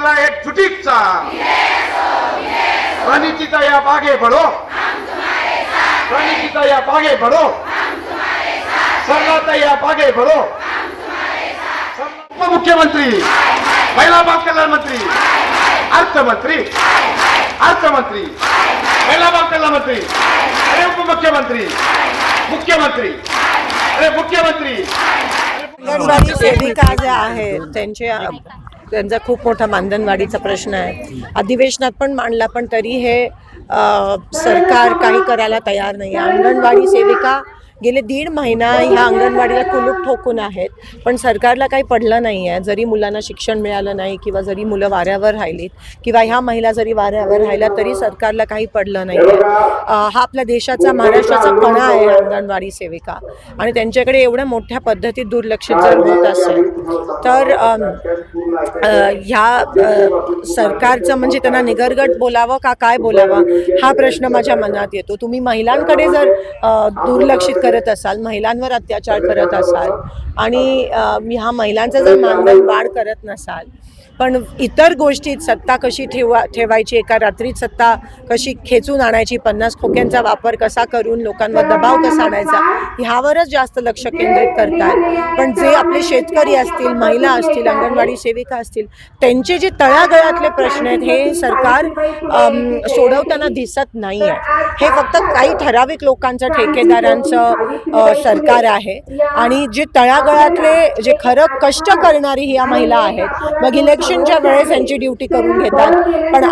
तुम्हाला एकजुटीचा प्रणितीचा या बागे भडो प्रणितीचा या बागे भडो सरलाता या बागे भडो उपमुख्यमंत्री महिला बाल कल्याण मंत्री अर्थमंत्री अर्थमंत्री महिला बाल कल्याण मंत्री अरे उपमुख्यमंत्री मुख्यमंत्री अरे मुख्यमंत्री. अंगणवाडी सेविका ज्या आहेत त्यांचे त्यांचा खूप मोठा मानधनवाढीचा प्रश्न आहे. अधिवेशनात पण मांडला पण तरी हे सरकार काही करायला तयार नाही आहे. अंगणवाडी सेविका गेले दीड महिना ह्या अंगणवाडीला कुलूप ठोकून आहेत पण सरकारला काही पडलं नाही आहे. जरी मुलांना शिक्षण मिळालं नाही किंवा जरी मुलं वाऱ्यावर राहिलीत किंवा ह्या महिला जरी वाऱ्यावर राहिल्या तरी सरकारला काही पडलं नाही आहे. हा आपल्या देशाचा महाराष्ट्राचा कणा आहे अंगणवाडी सेविका. आणि त्यांच्याकडे एवढ्या मोठ्या पद्धतीत दुर्लक्षित जर होत असेल तर ह्या सरकारचं म्हणजे त्यांना निगरगट बोलावं का काय बोलावं हा प्रश्न माझ्या मनात येतो. तुम्ही महिलांकडे जर दुर्लक्षित करत असाल महिलांवर अत्याचार करत असाल आणि ह्या महिलांचं जर मानधन वाढ करत नसाल पण इतर गोष्टीत सत्ता कशी ठेवा ठेवायची एका रात्रीत सत्ता कशी खेचून आणायची पन्नास खोक्यांचा वापर कसा करून लोकांवर दबाव कसा आणायचा ह्यावरच जास्त लक्ष केंद्रित करतात. पण जे आपले शेतकरी असतील महिला असतील अंगणवाडी सेविका असतील त्यांचे जे तळागळातले प्रश्न आहेत हे सरकार सोडवताना दिसत नाही आहे हे फक्त काही ठराविक लोकांचं ठेकेदारांचं सरकार आहे. आणि जे तळागळातले जे खरं कष्ट करणारी ह्या महिला आहेत मग इलेक्शनच्या वेळेस यांची ड्युटी करून घेतात. पण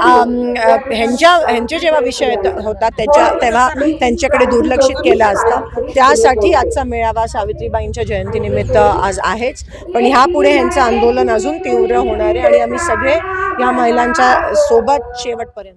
ह्यांच्या ह्यांचे जेव्हा विषय होतात त्याच्या तेव्हा त्यांच्याकडे दुर्लक्षित केलं असतं. त्यासाठी आजचा मेळावा सावित्रीबाईंच्या जयंतीनिमित्त आज आहेच. पण ह्यापुढे ह्यांचं आंदोलन अजून तीव्र होणार आहे आणि आम्ही सगळे या महिलांच्या सोबत शेवटपर्यंत